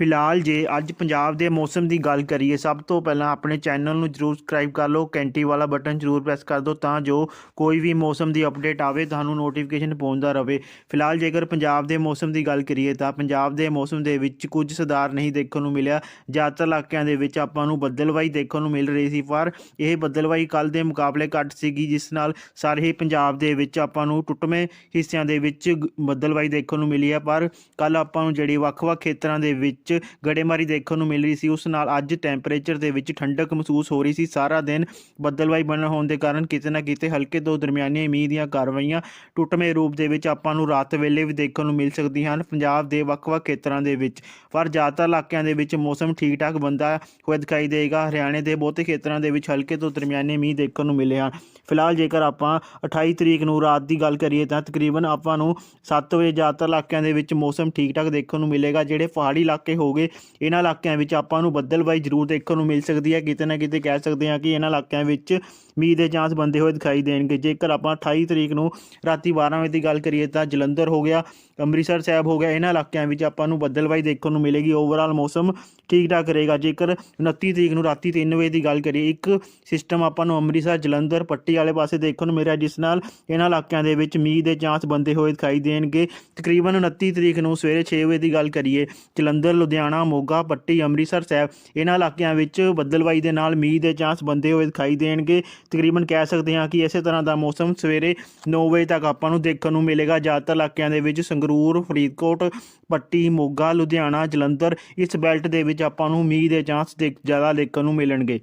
ਫਿਲਹਾਲ ਜੇ ਅੱਜ ਪੰਜਾਬ ਦੇ ਮੌਸਮ ਦੀ ਗੱਲ ਕਰੀਏ, ਸਭ ਤੋਂ ਪਹਿਲਾਂ ਆਪਣੇ ਚੈਨਲ ਨੂੰ ਜਰੂਰ ਸਬਸਕ੍ਰਾਈਬ ਕਰ ਲਓ ਕੈਂਟੀ ਵਾਲਾ ਬਟਨ ਜਰੂਰ ਪ੍ਰੈਸ ਕਰ ਦਿਓ ਤਾਂ ਜੋ ਕੋਈ ਵੀ ਮੌਸਮ ਦੀ ਅਪਡੇਟ ਆਵੇ, ਤੁਹਾਨੂੰ ਨੋਟੀਫਿਕੇਸ਼ਨ ਪਹੁੰਚਦਾ ਰਹੇ ਫਿਲਹਾਲ ਜੇਕਰ ਪੰਜਾਬ ਦੇ ਮੌਸਮ ਦੀ ਗੱਲ ਕਰੀਏ ਤਾਂ ਪੰਜਾਬ ਦੇ ਮੌਸਮ ਦੇ ਵਿੱਚ ਕੁਝ ਸੁਧਾਰ ਨਹੀਂ ਦੇਖਣ ਨੂੰ ਮਿਲਿਆ। ਜ਼ਿਆਦਾਤਰ ਇਲਾਕਿਆਂ ਦੇ ਵਿੱਚ ਆਪਾਂ ਨੂੰ ਬੱਦਲਵਾਈ ਦੇਖਣ ਨੂੰ ਮਿਲ ਰਹੀ ਸੀ, ਪਰ ਇਹ ਬੱਦਲਵਾਈ ਕੱਲ ਦੇ ਮੁਕਾਬਲੇ ਘੱਟ ਸੀਗੀ, ਜਿਸ ਨਾਲ ਸਾਰੇ ਹੀ ਪੰਜਾਬ ਦੇ ਵਿੱਚ ਆਪਾਂ ਨੂੰ ਟੁੱਟਵੇਂ ਹਿੱਸਿਆਂ ਦੇ ਵਿੱਚ ਗ- ਬੱਦਲਵਾਈ ਦੇਖਣ ਨੂੰ ਮਿਲੀ ਹੈ। ਪਰ ਕੱਲ ਆਪਾਂ ਨੂੰ ਜਿਹੜੀ ਵੱਖ-ਵੱਖ ਖੇਤਰਾਂ ਦੇ ਵਿੱਚ ਗੜੇਮਾਰੀ ਦੇਖਣ ਨੂੰ ਮਿਲ ਰਹੀ ਸੀ। ਉਸ ਨਾਲ ਅੱਜ ਟੈਂਪਰੇਚਰ ਦੇ ਵਿੱਚ ਠੰਡਕ ਮਹਿਸੂਸ ਹੋ ਰਹੀ ਸੀ। ਸਾਰਾ ਦਿਨ ਬੱਦਲਵਾਈ ਬਣਨ ਹੋਣ ਦੇ ਕਾਰਨ ਕਿਤੇ ਨਾ ਕਿਤੇ ਹਲਕੇ ਤੋਂ ਦਰਮਿਆਨੇ ਮੀਂਹ ਦੀਆਂ ਕਾਰਵਾਈਆਂ ਟੁੱਟਵੇਂ ਰੂਪ ਦੇ ਵਿੱਚ ਆਪਾਂ ਨੂੰ ਰਾਤ ਵੇਲੇ ਵੀ ਦੇਖਣ ਨੂੰ ਮਿਲ ਸਕਦੀਆਂ ਹਨ। ਪੰਜਾਬ ਦੇ ਵੱਖ-ਵੱਖ ਖੇਤਰਾਂ ਦੇ ਵਿੱਚ ਪਰ ਜ਼ਿਆਦਾਤਰ ਇਲਾਕਿਆਂ ਦੇ ਵਿੱਚ ਮੌਸਮ ਠੀਕ-ਠਾਕ ਬੰਦਾ ਹੋਇਆ ਦਿਖਾਈ ਦੇਗਾ। ਹਰਿਆਣੇ ਦੇ ਬਹੁਤੇ ਖੇਤਰਾਂ ਦੇ ਵਿੱਚ ਹਲਕੇ ਤੋਂ ਦਰਮਿਆਨੇ ਮੀਂਹ ਦੇਖਣ ਨੂੰ ਮਿਲੇ ਹਨ। ਫਿਲਹਾਲ ਜੇਕਰ ਆਪਾਂ 28 ਤਰੀਕ ਨੂੰ ਰਾਤ ਦੀ ਗੱਲ ਕਰੀਏ ਤਾਂ ਤਕਰੀਬਨ ਆਪਾਂ ਨੂੰ 7 ਵਜੇ ਜ਼ਿਆਦਾਤਰ ਇਲਾਕਿਆਂ ਦੇ ਵਿੱਚ ਮੌਸਮ ਠੀਕ-ਠਾਕ ਦੇਖਣ ਨੂੰ ਮਿਲੇਗਾ। ਜਿਹੜੇ ਪਹਾੜੀ ਇਲਾਕੇ ਹੋ ਗਏ। ਇਹਨਾਂ ਇਲਾਕਿਆਂ ਵਿੱਚ ਆਪਾਂ ਨੂੰ ਬੱਦਲਬਾਈ ਜ਼ਰੂਰ ਦੇਖਣ ਨੂੰ ਮਿਲ ਸਕਦੀ ਹੈ। ਕਿਤੇ ਨਾ ਕਿਤੇ ਕਹਿ ਸਕਦੇ ਹਾਂ ਕਿ ਇਹਨਾਂ ਇਲਾਕਿਆਂ ਵਿੱਚ ਮੀਂਹ ਦੇ ਚਾਂਸ ਬੰਦੇ ਹੋਏ ਦਿਖਾਈ ਦੇਣਗੇ। ਜੇਕਰ ਆਪਾਂ 28 ਤਰੀਕ ਨੂੰ ਰਾਤੀ 12 ਵਜੇ ਦੀ ਗੱਲ ਕਰੀਏ ਤਾਂ ਜਲੰਧਰ ਹੋ ਗਿਆ, ਅੰਮ੍ਰਿਤਸਰ ਸਾਹਿਬ ਹੋ ਗਿਆ। ਇਹਨਾਂ ਇਲਾਕਿਆਂ ਵਿੱਚ ਆਪਾਂ ਨੂੰ ਬੱਦਲਬਾਈ ਦੇਖਣ ਨੂੰ ਮਿਲੇਗੀ। ਓਵਰਆਲ ਮੌਸਮ ਠੀਕ ਠਾਕ ਰਹੇਗਾ। ਜੇਕਰ 29 ਤਰੀਕ ਨੂੰ ਰਾਤੀ 3 ਵਜੇ ਦੀ ਗੱਲ ਕਰੀਏ, ਇੱਕ ਸਿਸਟਮ ਆਪਾਂ ਨੂੰ ਅੰਮ੍ਰਿਤਸਰ, ਜਲੰਧਰ, ਪੱਟੀ ਵਾਲੇ ਪਾਸੇ ਦੇਖਣ ਨੂੰ ਮਿਲਿਆ ਜਿਸ ਨਾਲ ਇਹਨਾਂ ਇਲਾਕਿਆਂ ਦੇ ਵਿੱਚ ਮੀਂਹ ਦੇ ਚਾਂਸ ਬੰਦੇ ਹੋਏ ਦਿਖਾਈ ਦੇਣਗੇ। ਤਕਰੀਬਨ 29 ਤਰੀਕ ਨੂੰ ਸਵੇਰੇ 6 ਵਜੇ ਦੀ ਗੱਲ ਕਰੀਏ, ਜਲੰਧਰ ਲੁਧਿਆਣਾ, ਮੋਗਾ, ਪੱਟੀ, ਅੰਮ੍ਰਿਤਸਰ ਸਾਹਿਬ। ਇਹਨਾਂ ਇਲਾਕਿਆਂ ਵਿੱਚ ਬੱਦਲਬਾਈ ਦੇ ਨਾਲ ਮੀਂਹ ਦੇ ਚਾਂਸ ਬੰਦੇ ਹੋਏ ਦਿਖਾਈ ਦੇਣਗੇ। ਤਕਰੀਬਨ ਕਹਿ ਸਕਦੇ ਹਾਂ ਕਿ ਇਸੇ ਤਰ੍ਹਾਂ ਦਾ ਮੌਸਮ ਸਵੇਰੇ 9 ਵਜੇ ਤੱਕ ਆਪਾਂ ਨੂੰ ਦੇਖਣ ਨੂੰ ਮਿਲੇਗਾ। ਜ਼ਿਆਦਾਤਰ ਇਲਾਕਿਆਂ ਦੇ ਵਿੱਚ ਸੰਗਰੂਰ, ਫਰੀਦਕੋਟ, ਪੱਟੀ, ਮੋਗਾ, ਲੁਧਿਆਣਾ, ਜਲੰਧਰ, ਇਸ ਬੈਲਟ ਦੇ ਵਿੱਚ ਆਪਾਂ ਨੂੰ ਮੀਂਹ ਦੇ ਚਾਂਸ ਦੇਖ ਜ਼ਿਆਦਾ ਦੇਖਣ ਨੂੰ ਮਿਲਣਗੇ।